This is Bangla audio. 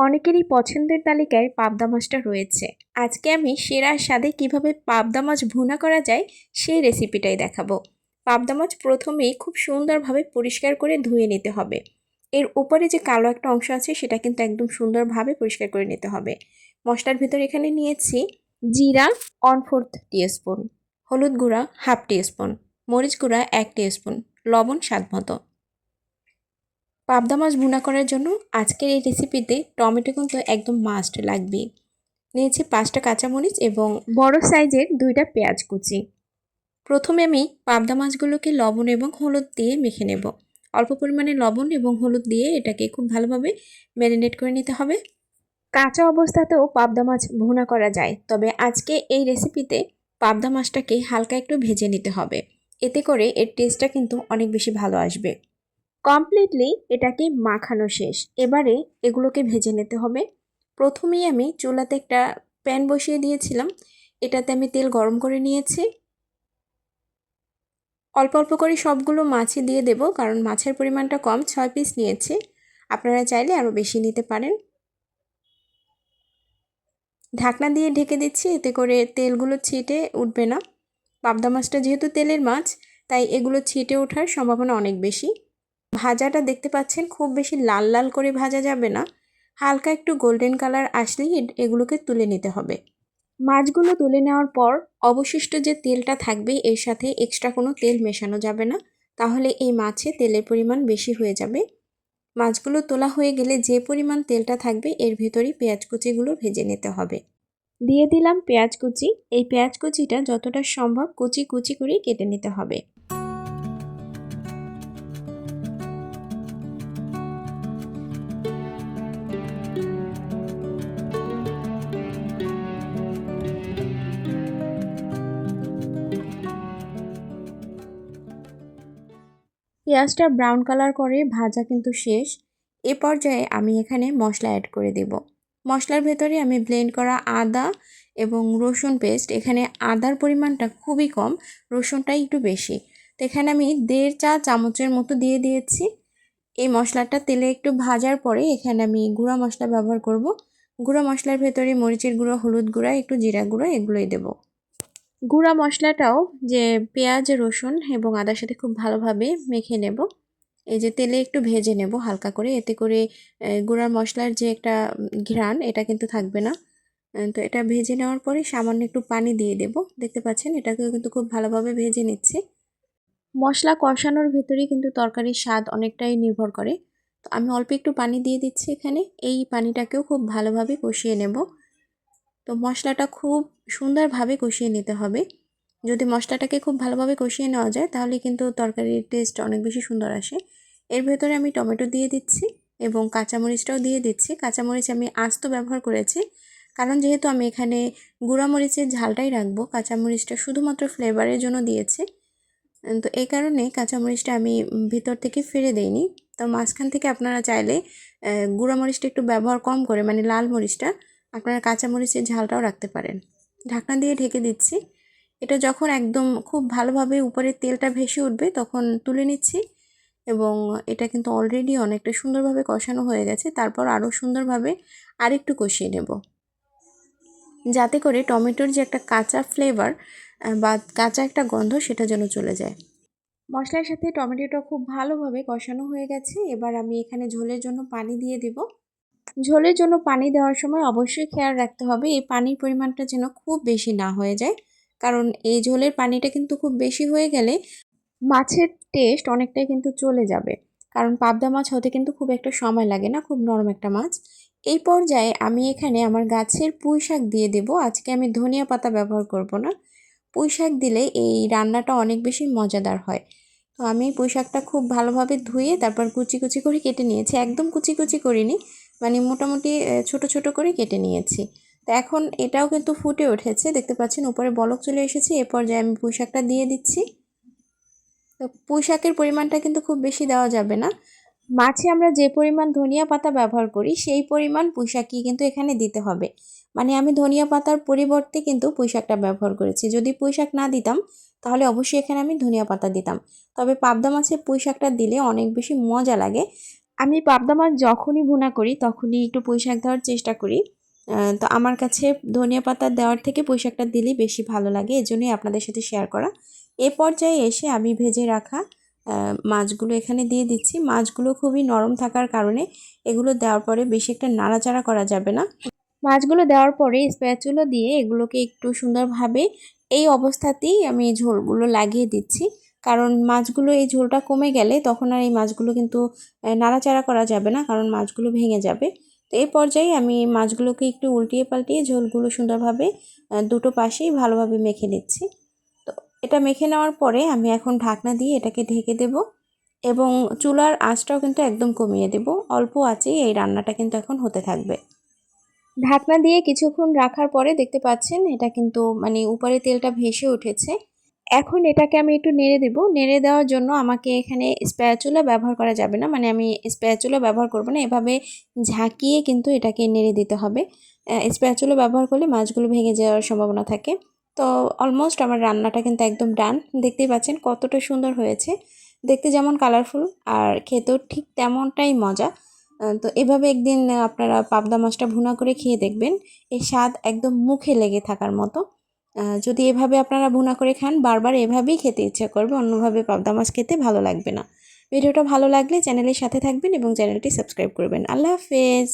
অনেকেরই পছন্দের তালিকায় পাবদা মাছটা রয়েছে। আজকে আমি সেরা স্বাদে কীভাবে পাবদা মাছ ভুনা করা যায় সেই রেসিপিটাই দেখাবো। পাবদা মাছ প্রথমেই খুব সুন্দরভাবে পরিষ্কার করে ধুয়ে নিতে হবে। এর উপরে যে কালো একটা অংশ আছে সেটা কিন্তু একদম সুন্দরভাবে পরিষ্কার করে নিতে হবে। মশলার ভিতর এখানে নিয়েছি জিরা ওয়ান ফোর্থ টিস্পুন, হলুদ গুঁড়া হাফ টিস্পুন, মরিচ গুঁড়া এক টিস্পুন, লবণ স্বাদ মতো। পাবদা মাছ ভুনা করার জন্য আজকের এই রেসিপিতে টমেটো কিন্তু একদম মাস্ট লাগবে। নিয়েছি পাঁচটা কাঁচামরিচ এবং বড় সাইজের দুইটা পেঁয়াজ কুচি। প্রথমে আমি পাবদা মাছগুলোকে লবণ এবং হলুদ দিয়ে মেখে নেব। অল্প পরিমাণে লবণ এবং হলুদ দিয়ে এটাকে খুব ভালোভাবে ম্যারিনেট করে নিতে হবে। কাঁচা অবস্থাতেও পাবদা মাছ ভুনা করা যায়, তবে আজকে এই রেসিপিতে পাবদা মাছটাকে হালকা একটু ভেজে নিতে হবে। এতে করে এর টেস্টটা কিন্তু অনেক বেশি ভালো আসবে। কমপ্লিটলি এটাকে মাখানো শেষ। এবারে এগুলোকে ভেজে নিতে হবে। প্রথমেই আমি চুলাতে একটা প্যান বসিয়ে দিয়েছিলাম। এটাতে আমি তেল গরম করে নিয়েছি। অল্প অল্প করে সবগুলো মাছই দিয়ে দেব, কারণ মাছের পরিমাণটা কম, ছয় পিস নিয়েছি। আপনারা চাইলে আরও বেশি নিতে পারেন। ঢাকনা দিয়ে ঢেকে দিচ্ছি, এতে করে তেলগুলো ছিটে উঠবে না। পাবদা মাছটা যেহেতু তেলের মাছ, তাই এগুলো ছিটে ওঠার সম্ভাবনা অনেক বেশি। ভাজাটা দেখতে পাচ্ছেন, খুব বেশি লাল লাল করে ভাজা যাবে না। হালকা একটু গোল্ডেন কালার আসলেই এগুলোকে তুলে নিতে হবে। মাছগুলো তুলে নেওয়ার পর অবশিষ্ট যে তেলটা থাকবে, এর সাথে এক্সট্রা কোনো তেল মেশানো যাবে না। তাহলে এই মাছে তেলের পরিমাণ বেশি হয়ে যাবে। মাছগুলো তোলা হয়ে গেলে যে পরিমাণ তেলটা থাকবে, এর ভেতরেই পেঁয়াজ কুচিগুলো ভেজে নিতে হবে। দিয়ে দিলাম পেঁয়াজ কুচি। এই পেঁয়াজ কুচিটা যতটা সম্ভব কুচি কুচি করেই কেটে নিতে হবে। পেঁয়াজটা ব্রাউন কালার করে ভাজা কিন্তু শেষ। এ পর্যায়ে আমি এখানে মশলা অ্যাড করে দেব। মশলার ভেতরে আমি ব্লেন্ড করা আদা এবং রসুন পেস্ট এখানে আদার পরিমাণটা খুবই কম রসুনটা একটু বেশি। তো এখানে আমি দেড় চা চামচের মতো দিয়ে দিয়েছি। এই মশলাটা তেলে একটু ভাজার পরে এখানে আমি গুঁড়া মশলা ব্যবহার করব। গুঁড়া মশলার ভেতরে মরিচের গুঁড়ো, হলুদ গুঁড়া, একটু জিরা গুঁড়ো, এগুলোই দেবো। গুঁড়া মশলাটাও যে পেঁয়াজ, রসুন এবং আদার সাথে খুব ভালোভাবে মেখে নেব। এই যে তেলে একটু ভেজে নেব হালকা করে, এতে করে গুঁড়া মশলার যে একটা ঘ্রাণ, এটা কিন্তু থাকবে না। তো এটা ভেজে নেওয়ার পরে সামান্য একটু পানি দিয়ে দেব। দেখতে পাচ্ছেন, এটাকেও কিন্তু খুব ভালোভাবে ভেজে নিচ্ছি। মশলা কষানোর ভেতরেই কিন্তু তরকারির স্বাদ অনেকটাই নির্ভর করে। তো আমি অল্প একটু পানি দিয়ে দিচ্ছি এখানে। এই পানিটাকেও খুব ভালোভাবে কষিয়ে নেব। তো মশলাটা খুব সুন্দরভাবে কষিয়ে নিতে হবে। যদি মশলাটাকে খুব ভালোভাবে কষিয়ে নেওয়া যায়, তাহলে কিন্তু তরকারির টেস্ট অনেক বেশি সুন্দর আসে। এর ভেতরে আমি টমেটো দিয়ে দিচ্ছি এবং কাঁচামরিচটাও দিয়ে দিচ্ছি। কাঁচামরিচ আমি আস্ত ব্যবহার করেছি, কারণ যেহেতু আমি এখানে গুঁড়ামরিচের ঝালটাই রাখব, কাঁচামরিচটা শুধুমাত্র ফ্লেভারের জন্য দিয়েছি। তো এই কারণে কাঁচামরিচটা আমি ভিতর থেকে ফিরে দেইনি। তো মাঝখান থেকে আপনারা চাইলে গুঁড়ামরিচটা একটু ব্যবহার কম করে মানে লাল মরিচটা, আপনারা কাঁচামরিচের ঝালটাও রাখতে পারেন। ঢাকনা দিয়ে ঢেকে দিচ্ছি। এটা যখন একদম খুব ভালোভাবে উপরে তেলটা ভেসে উঠবে তখন তুলে নিচ্ছি এবং এটা কিন্তু অলরেডি অনেকটা সুন্দরভাবে কষানো হয়ে গেছে। তারপর আরও সুন্দরভাবে আরেকটু কষিয়ে নেব। যাতে করে টমেটোর যে একটা কাঁচা ফ্লেভার বা কাঁচা একটা গন্ধ সেটা যেন চলে যায়। মশলার সাথে টমেটোটা খুব ভালোভাবে কষানো হয়ে গেছে। এবার আমি এখানে ঝোলের জন্য পানি দিয়ে দেবো। ঝোলের জন্য পানি দেওয়ার সময় অবশ্যই খেয়াল রাখতে হবে, এই পানির পরিমাণটা যেন খুব বেশি না হয়ে যায়। কারণ এই ঝোলের পানিটা কিন্তু খুব বেশি হয়ে গেলে মাছের টেস্ট অনেকটাই কিন্তু চলে যাবে। কারণ পাবদা মাছ হতে কিন্তু খুব একটা সময় লাগে না, খুব নরম একটা মাছ। এই পর্যায়ে আমি এখানে আমার গাছের পুঁই শাক দিয়ে দেব। আজকে আমি ধনিয়া পাতা ব্যবহার করব না। পুঁই শাক দিলে এই রান্নাটা অনেক বেশি মজাদার হয়। তো আমি পুঁই শাকটা খুব ভালোভাবে ধুয়ে তারপর কুচি কুচি করে কেটে নিয়েছি। একদম কুচি কুচি করিনি। মানে মোটামুটি ছোট ছোট করে কেটে নিয়েছি। তো এখন এটাও কিন্তু ফুটে উঠেছে। দেখতে পাচ্ছেন, উপরে বলক চলে এসেছে। এ পর্যায়ে আমি পুঁই শাকটা দিয়ে দিচ্ছি। তো পুঁই শাকের পরিমাণটা কিন্তু খুব বেশি দেওয়া যাবে না। মাছে আমরা যে পরিমাণ ধনিয়া পাতা ব্যবহার করি, সেই পরিমাণ পুঁইশাকই কিন্তু এখানে দিতে হবে। মানে আমি ধনিয়া পাতার পরিবর্তে কিন্তু পুঁইশাকটা ব্যবহার করেছি। যদি পুঁইশাক না দিতাম, তাহলে অবশ্যই এখানে আমি ধনিয়া পাতা দিতাম। তবে পাবদা মাছে পুঁইশাকটা দিলে অনেক বেশি মজা লাগে। আমি পাবদা মাছ যখনই ভুনা করি, তখনই একটু পুঁই শাক দেওয়ার চেষ্টা করি। তো আমার কাছে ধনিয়া পাতা দেওয়ার থেকে পুঁই শাকটা দিলেই বেশি ভালো লাগে, এজন্যই আপনাদের সাথে শেয়ার করা। এ পর্যায়ে এসে আমি ভেজে রাখা মাছগুলো এখানে দিয়ে দিচ্ছি। মাছগুলো খুবই নরম থাকার কারণে এগুলো দেওয়ার পরে বেশি একটা নাড়াচাড়া করা যাবে না। মাছগুলো দেওয়ার পরে স্প্যাচুলো দিয়ে এগুলোকে একটু সুন্দরভাবে এই অবস্থাতেই আমি ঝোলগুলো লাগিয়ে দিচ্ছি। কারণ মাছগুলো এই ঝোলটা কমে গেলে তখন আর এই মাছগুলো কিন্তু নাড়াচাড়া করা যাবে না, কারণ মাছগুলো ভেঙে যাবে। তো এই পর্যায়ে আমি মাছগুলোকে একটু উল্টিয়ে পাল্টিয়ে ঝোলগুলো সুন্দরভাবে দুটো পাশেই ভালোভাবে মেখে নিচ্ছি। তো এটা মেখে নেওয়ার পরে আমি এখন ঢাকনা দিয়ে এটাকে ঢেকে দেব এবং চুলার আঁচটাও কিন্তু একদম কমিয়ে দেব। অল্প আঁচেই এই রান্নাটা কিন্তু এখন হতে থাকবে। ঢাকনা দিয়ে কিছুক্ষণ রাখার পরে দেখতে পাচ্ছেন এটা কিন্তু মানে উপরে তেলটা ভেসে উঠেছে। এখন এটাকে আমি একটু নেড়ে দেব। নেড়ে দেওয়ার জন্য আমাকে এখানে স্প্যাচুলা ব্যবহার করা যাবে না। মানে আমি স্প্যাচুলা ব্যবহার করব না। এভাবে ঝাঁকিয়ে কিন্তু এটাকে নেড়ে দিতে হবে। স্প্যাচুলা ব্যবহার করলে মাছগুলো ভেঙে যাওয়ার সম্ভাবনা থাকে। তো অলমোস্ট আমার রান্নাটা কিন্তু একদম ডান দেখতেই পাচ্ছেন কতটা সুন্দর হয়েছে। দেখতে যেমন কালারফুল আর খেতেও ঠিক তেমনটাই মজা। তো এভাবে একদিন আপনারা পাবদা মাছটা ভুনা করে খেয়ে দেখবেন। এর স্বাদ একদম মুখে লেগে থাকার মতো। যদি এভাবে আপনারা ভুনা করে খান, বারবার এভাবেই খেতে ইচ্ছা করবে, অন্যভাবে পাবদা মাছ খেতে ভালো লাগবে না। ভিডিওটা ভালো লাগলে চ্যানেলের সাথে থাকবেন এবং চ্যানেলটি সাবস্ক্রাইব করবেন। আল্লাহ হাফেজ।